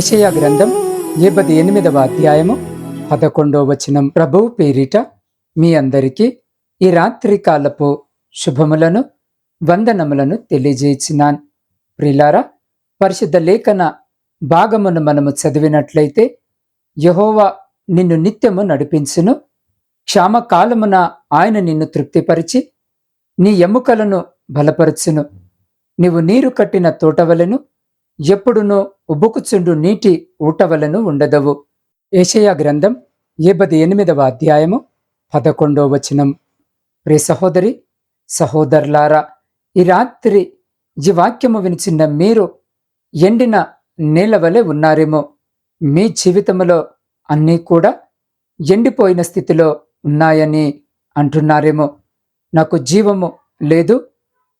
ఏషయా గ్రంథం ఇరవై ఎనిమిదవ అధ్యాయము పదకొండవ వచనం. ప్రభువు పేరిట మీ అందరికీ ఈ రాత్రి కాలపు శుభములను వందనములను తెలియజేసినాన్. ప్రిలారా పరిశుద్ధ లేఖన భాగమును మనము చదివినట్లయితే యహోవా నిన్ను నిత్యము నడిపించును. క్షామకాలమున ఆయన నిన్ను తృప్తిపరిచి నీ ఎముకలను బలపరచును. నీవు నీరు కట్టిన తోటవలను ఎప్పుడునూ ఉబుకుచుండు నీటి ఊటవలను ఉండదవు. ఏషయా గ్రంథం ఏబది ఎనిమిదవ అధ్యాయము పదకొండవ వచనం. ప్రే సహోదరి సహోదరులారా ఈ రాత్రి ఈ వాక్యము వినిచిన్న మీరు ఎండిన నేల వలె ఉన్నారేమో మీ జీవితములో అన్నీ కూడా ఎండిపోయిన స్థితిలో ఉన్నాయని అంటున్నారేమో. నాకు జీవము లేదు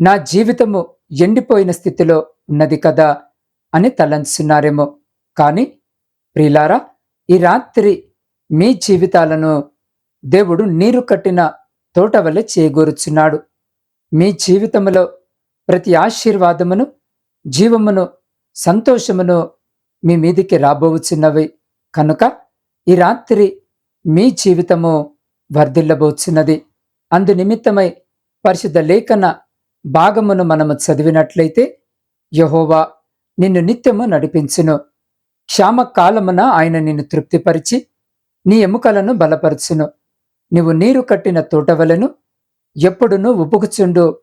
నా జీవితము ఎండిపోయిన స్థితిలో ఉన్నది కదా అని తలంచున్నారేమో. కానీ ప్రిలారా ఈ రాత్రి మీ జీవితాలను దేవుడు నీరు కట్టిన తోట వలె చేకూరుచున్నాడు. మీ జీవితములో ప్రతి ఆశీర్వాదమును జీవమును సంతోషమును మీ మీదికి రాబోవుచున్నవి కనుక ఈ రాత్రి మీ జీవితము వర్ధిల్లబోచున్నది. అందునిమిత్తమై పరిశుద్ధ లేఖన భాగమును మనము చదివినట్లయితే యహోవా నిన్ను నిత్యము నడిపించును. క్షామకాలమున ఆయన నిన్ను తృప్తిపరిచి నీ ఎముకలను బలపరచును. నీవు నీరు కట్టిన తోటవలను ఎప్పుడునూ ఉపుకుచుండు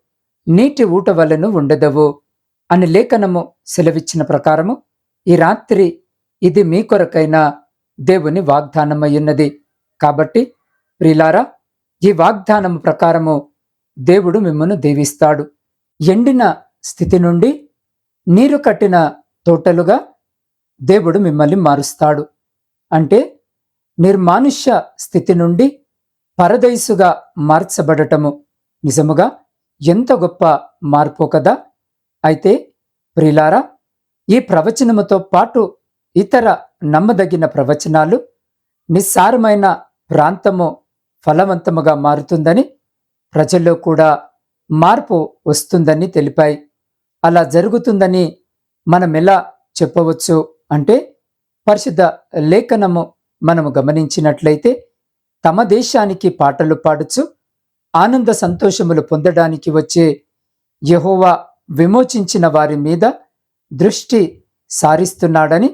నీటి ఊట వలను ఉండదవు అని లేఖనము సెలవిచ్చిన ప్రకారము ఈ రాత్రి ఇది మీ కొరకైన దేవుని వాగ్దానమయ్యున్నది. కాబట్టి ప్రిలారా ఈ వాగ్దానము ప్రకారము దేవుడు మిమ్మను దీవిస్తాడు. ఎండిన స్థితి నుండి నీరు కట్టిన తోటలుగా దేవుడు మిమ్మల్ని మారుస్తాడు. అంటే నిర్మానుష్య స్థితి నుండి పరదైసుగా మార్చబడటము. నిజముగా ఎంత గొప్ప మార్పు కదా. అయితే ప్రిలారా ఈ ప్రవచనముతో పాటు ఇతర నమ్మదగిన ప్రవచనాలు నిస్సారమైన ప్రాంతము ఫలవంతముగా మారుతుందని ప్రజల్లో కూడా మార్పు వస్తుందని తెలిపాయి. అలా జరుగుతుందని మనం ఎలా చెప్పవచ్చు అంటే పరిశుద్ధ లేఖనము మనము గమనించినట్లయితే తమ దేశానికి పాటలు పాడుచు ఆనంద సంతోషములు పొందడానికి వచ్చే యహోవా విమోచించిన వారి మీద దృష్టి సారిస్తున్నాడని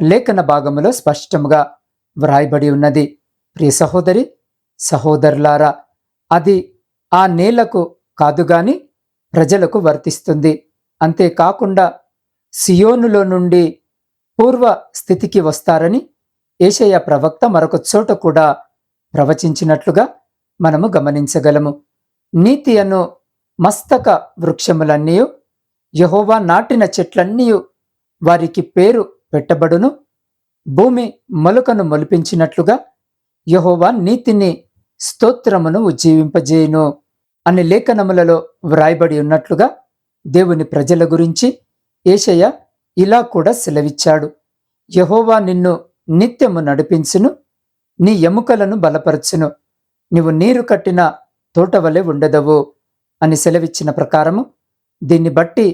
లేఖన భాగములో స్పష్టముగా వ్రాయబడి ఉన్నది. ప్రియ సహోదరి సహోదరులారా అది ఆ నేలకు కాదుగాని ప్రజలకు వర్తిస్తుంది. అంతేకాకుండా సియోనులో నుండి పూర్వ స్థితికి వస్తారని ఏషయ ప్రవక్త మరొక చోట కూడా ప్రవచించినట్లుగా మనము గమనించగలము. నీతి అను మస్తక వృక్షములన్నీ యహోవా నాటిన చెట్లన్నీ వారికి పేరు పెట్టబడును. భూమి మొలకను మొలిపించినట్లుగా యహోవా నీతిని స్తోత్రమును ఉజ్జీవింపజేయును అనే లేఖనములలో వ్రాయబడి ఉన్నట్లుగా దేవుని ప్రజల గురించి ఏషయ్య ఇలా కూడా సెలవిచ్చాడు. యహోవా నిన్ను నిత్యము నడిపించును నీ ఎముకలను బలపరచును. నీవు నీరు కట్టిన తోటవలే ఉండదవు అని సెలవిచ్చిన ప్రకారము దీన్ని బట్టి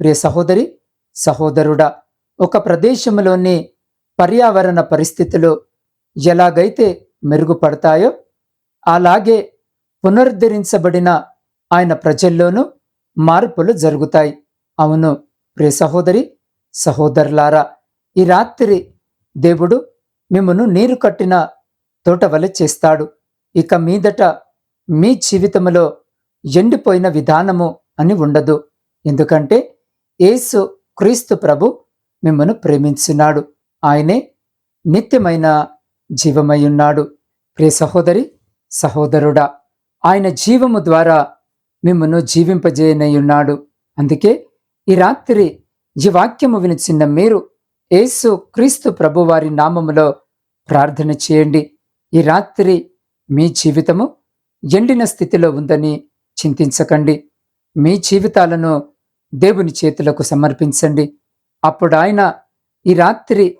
ప్రియ సహోదరి సహోదరుడా ఒక ప్రదేశంలోని పర్యావరణ పరిస్థితులు ఎలాగైతే మెరుగుపడతాయో అలాగే పునరుద్ధరించబడిన ఆయన ప్రజల్లోనూ మార్పులు జరుగుతాయి. అవును ప్రియ సహోదరి సహోదరులారా ఈ రాత్రి దేవుడు మిమ్మను నీరు కట్టిన తోటవలె చేస్తాడు. ఇక మీదట మీ జీవితంలో ఎండిపోయిన విధానము అని ఉండదు. ఎందుకంటే యేసు క్రీస్తు ప్రభు మిమ్మను ప్రేమించున్నాడు. ఆయనే నిత్యమైన జీవమై ఉన్నాడు. ప్రియ సహోదరి సహోదరుడా ఆయన జీవము ద్వారా మిమ్మను జీవింపజేయనయ్యున్నాడు అందుకే ఈ రాత్రి ఈ వాక్యము వినిచిన్న మీరు యేసు క్రీస్తు ప్రభువారి నామములో ప్రార్థన చేయండి. ఈ రాత్రి మీ జీవితము ఎండిన స్థితిలో ఉందని చింతించకండి. మీ జీవితాలను దేవుని చేతులకు సమర్పించండి. అప్పుడు ఆయన ఈ రాత్రి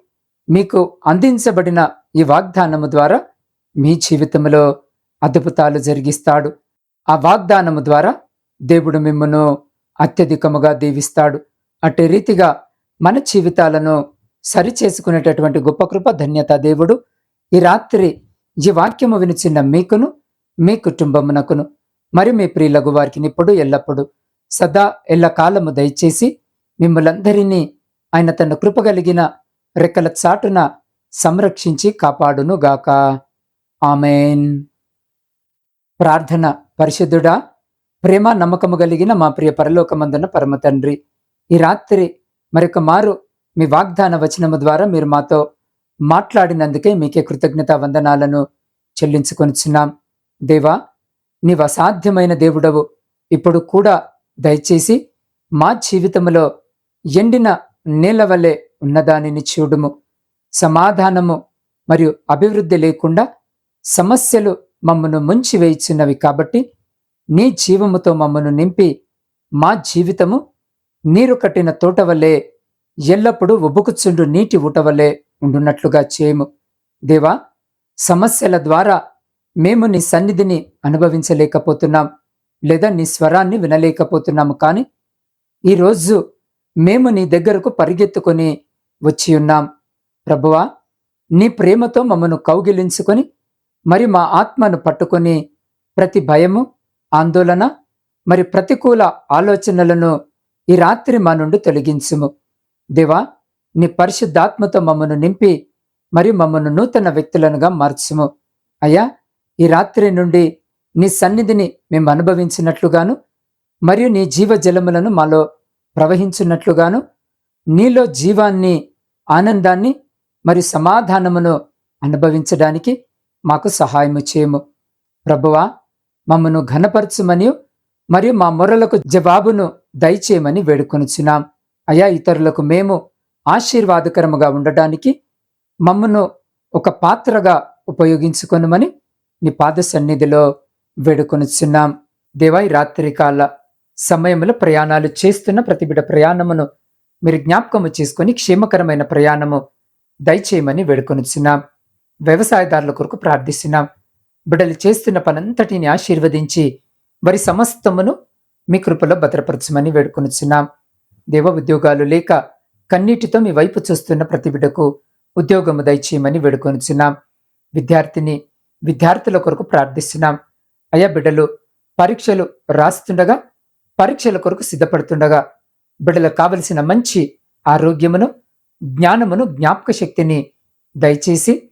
మీకు అందించబడిన ఈ వాగ్దానము ద్వారా మీ జీవితంలో అద్భుతాలు జరిగిస్తాడు. ఆ వాగ్దానము ద్వారా దేవుడు మిమ్మను అత్యధికముగా దీవిస్తాడు. అట్టి రీతిగా మన జీవితాలను సరి చేసుకునేటటువంటి గొప్ప కృప ధన్యత దేవుడు ఈ రాత్రి ఈ వాక్యము వినిచిన్న మీకును మీ కుటుంబమునకును మరి మీ ప్రియులకు వారికి ఇప్పుడు ఎల్లప్పుడు సదా ఎల్లకాలము దయచేసి మిమ్మలందరినీ ఆయన తన కృప కలిగిన రెక్కల చాటున సంరక్షించి కాపాడును గాక ఆమెన్. ప్రార్థన పరిశుద్ధుడా ప్రేమ నమ్మకము కలిగిన మా ప్రియ పరలోకమందున పరమ తండ్రి. ఈ రాత్రి మరొక మారు మీ వాగ్దాన వచనము ద్వారా మీరు మాతో మాట్లాడినందుకే మీకే కృతజ్ఞత వందనాలను చెల్లించుకొనిచున్నాం. దేవా నీవు అసాధ్యమైన దేవుడవు. ఇప్పుడు కూడా దయచేసి మా జీవితంలో ఎండిన నీళ్ళ వలె ఉన్నదానిని చూడుము. సమాధానము మరియు అభివృద్ధి లేకుండా సమస్యలు మమ్మను ముంచి వేయిచున్నవి కాబట్టి నీ జీవముతో మమ్మను నింపి మా జీవితము నీరు కట్టిన తోట వల్లే ఎల్లప్పుడూ ఉబ్బుకుచుండు నీటి ఊట ఉండున్నట్లుగా చేయము. దేవా సమస్యల ద్వారా మేము నీ సన్నిధిని అనుభవించలేకపోతున్నాం లేదా నీ స్వరాన్ని వినలేకపోతున్నాము కానీ ఈరోజు మేము నీ దగ్గరకు పరిగెత్తుకొని వచ్చి ఉన్నాం. ప్రభువా నీ ప్రేమతో మమ్మను కౌగిలించుకొని మరి మా ఆత్మను పట్టుకొని ప్రతి భయము ఆందోళన మరి ప్రతికూల ఆలోచనలను ఈ రాత్రి మా నుండి తొలగించుము. దేవా నీ పరిశుద్ధాత్మతో మమ్మను నింపి మరి మమ్మను నూతన వ్యక్తులనుగా మార్చుము. అయ్యా ఈ రాత్రి నుండి నీ సన్నిధిని మేము అనుభవించినట్లుగాను మరియు నీ జీవజలములను మాలో ప్రవహించున్నట్లుగాను నీలో జీవాన్ని ఆనందాన్ని మరియు సమాధానమును అనుభవించడానికి మాకు సహాయము చేయము ప్రభువా మమ్మను ఘనపరచుమని మరియు మా మొరలకు జవాబును దయచేయమని వేడుకొనుచున్నాం. అయా ఇతరులకు మేము ఆశీర్వాదకరముగా ఉండటానికి మమ్మను ఒక పాత్రగా ఉపయోగించుకొనుమని నీ పాద సన్నిధిలో వేడుకొనుచున్నాం. దేవాయి రాత్రికాల సమయంలో ప్రయాణాలు చేస్తున్న ప్రతి బిడ ప్రయాణమును మీరు జ్ఞాపకము చేసుకొని క్షేమకరమైన ప్రయాణము దయచేయమని వేడుకొనుచున్నాం. వ్యవసాయదారుల కొరకు ప్రార్థిస్తున్నాం. బిడలు చేస్తున్న పనంతటిని ఆశీర్వదించి వారి సమస్తమును మీ కృపలో భద్రపరచమని వేడుకొనుచున్నాం. దేవ ఉద్యోగాలు లేక కన్నీటితో మీ వైపు చూస్తున్న ప్రతి బిడ్డకు ఉద్యోగము దయచేయమని వేడుకొనుచున్నాం. విద్యార్థిని విద్యార్థుల కొరకు ప్రార్థిస్తున్నాం. అయా బిడ్డలు పరీక్షలు రాస్తుండగా పరీక్షల కొరకు సిద్ధపడుతుండగా బిడ్డలకు కావలసిన మంచి ఆరోగ్యమును జ్ఞానమును జ్ఞాపక శక్తిని దయచేసి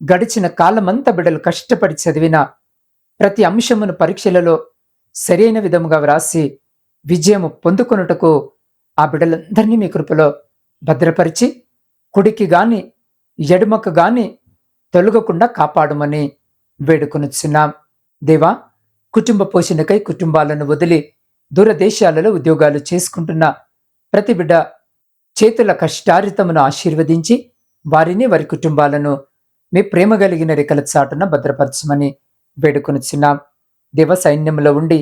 గడిచిన కాలమంతా బిడ్డలు కష్టపడి చదివిన ప్రతి అంశమును పరీక్షలలో సరైన విధముగా వ్రాసి విజయము పొందుకొనుటకు ఆ బిడ్డలందరినీ మీ కృపలో భద్రపరిచి కుడికి గాని ఎడుమకు గాని తొలగకుండా కాపాడమని వేడుకొనుచున్నాం. దేవా కుటుంబ పోషణకై కుటుంబాలను వదిలి దూరదేశాలలో ఉద్యోగాలు చేసుకుంటున్న ప్రతి బిడ్డ చేతుల కష్టారితమును ఆశీర్వదించి వారిని వారి కుటుంబాలను మీ ప్రేమ కలిగిన రెక్కల చాటున భద్రపరచమని వేడుకొనుచున్నాం దేవ సైన్యంలో ఉండి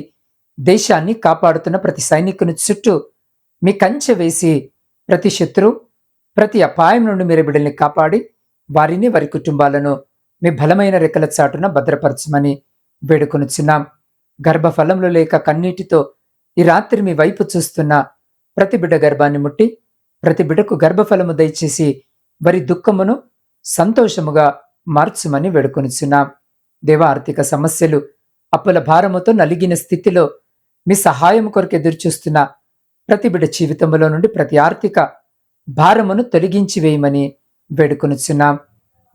దేశాన్ని కాపాడుతున్న ప్రతి సైనికుని చుట్టూ మీ కంచె వేసి ప్రతి శత్రు ప్రతి అపాయం నుండి మీరు బిడ్డల్ని కాపాడి వారిని వారి కుటుంబాలను మీ బలమైన రెక్కల చాటున భద్రపరచమని వేడుకొనుచున్నాం గర్భఫలంలో లేక కన్నీటితో ఈ రాత్రి మీ వైపు చూస్తున్న ప్రతి బిడ్డ గర్భాన్ని ముట్టి ప్రతి బిడ్డకు గర్భఫలము దయచేసి వారి దుఃఖమును సంతోషముగా మార్చుమని వేడుకొనిచున్నాం. దేవ ఆర్థిక సమస్యలు అప్పుల భారముతో నలిగిన స్థితిలో మీ సహాయం కొరకు ఎదురుచూస్తున్న ప్రతి బిడ జీవితంలో నుండి ప్రతి ఆర్థిక భారమును తొలగించి వేయమని వేడుకొనుచున్నాం.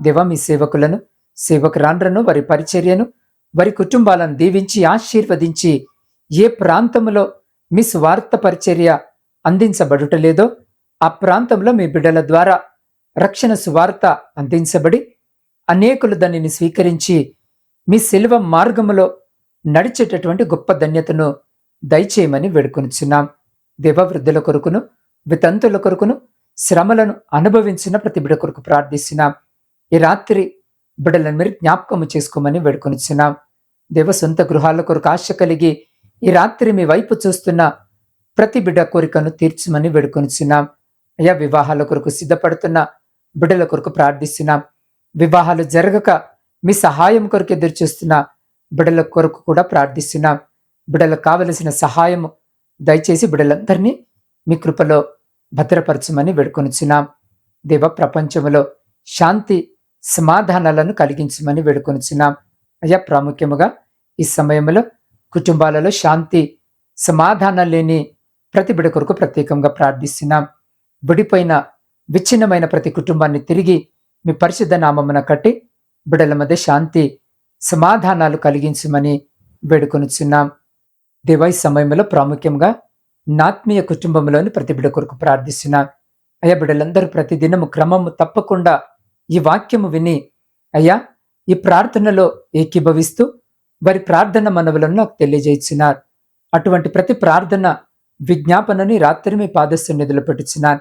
దేవ మీ సేవకులను సేవకురాండ్రను వారి పరిచర్యను వారి కుటుంబాలను దీవించి ఆశీర్వదించి ఏ ప్రాంతంలో మీ స్వార్థ పరిచర్య అందించబడుటలేదో ఆ ప్రాంతంలో మీ బిడ్డల ద్వారా రక్షణ సువార్త అందించబడి అనేకులు దానిని స్వీకరించి మీ శిల్వ మార్గములో నడిచేటటువంటి గొప్ప ధన్యతను దయచేయమని వేడుకొనిచున్నాం. దేవవృద్ధుల కొరకును వితంతుల కొరకును శ్రమలను అనుభవించిన ప్రతి బిడ కొరకు ప్రార్థిస్తున్నాం. ఈ రాత్రి బిడ్డలను మీరు జ్ఞాపకము చేసుకోమని వేడుకొనిచున్నాం. దేవ సొంత గృహాల కొరకు ఆశ కలిగి ఈ రాత్రి మీ వైపు చూస్తున్న ప్రతి బిడ్డ కోరికను తీర్చమని వేడుకొనిచున్నాం. అయా వివాహాల కొరకు సిద్ధపడుతున్న బిడ్డల కొరకు ప్రార్థిస్తున్నాం వివాహాలు జరగక మీ సహాయం కొరకు ఎదురు చూస్తున్న బిడ్డల కొరకు కూడా ప్రార్థిస్తున్నాం బిడ్డలకు కావలసిన సహాయము దయచేసి బిడ్డలందరినీ మీ కృపలో భద్రపరచమని వేడుకొనుచున్నాం. దేవ ప్రపంచంలో శాంతి సమాధానాలను కలిగించమని వేడుకొనుచున్నాం. అయ్యా ప్రాముఖ్యముగా ఈ సమయంలో కుటుంబాలలో శాంతి సమాధానం లేని ప్రతి బిడ కొరకు ప్రత్యేకంగా ప్రార్థిస్తున్నాం. విడిపోయిన విచ్ఛిన్నమైన ప్రతి కుటుంబాన్ని తిరిగి మీ పరిశుద్ధ నామమున కట్టి బిడల మధ్య శాంతి సమాధానాలు కలిగించమని వేడుకొనిచున్నాం. దేవాయి సమయంలో ప్రాముఖ్యంగా నాత్మీయ కుటుంబంలోని ప్రతి బిడ కొరకు ప్రార్థిస్తున్నాం. అయ్యా బిడ్డలందరూ ప్రతిదినము క్రమము తప్పకుండా ఈ వాక్యము విని అయ్యా ఈ ప్రార్థనలో ఏకీభవిస్తూ వారి ప్రార్థన మనవులను నాకు తెలియజేస్తున్నారు అటువంటి ప్రతి ప్రార్థన విజ్ఞాపనని రాత్రి మీ పాదస్సు నిధులు పెట్టుచున్నాను.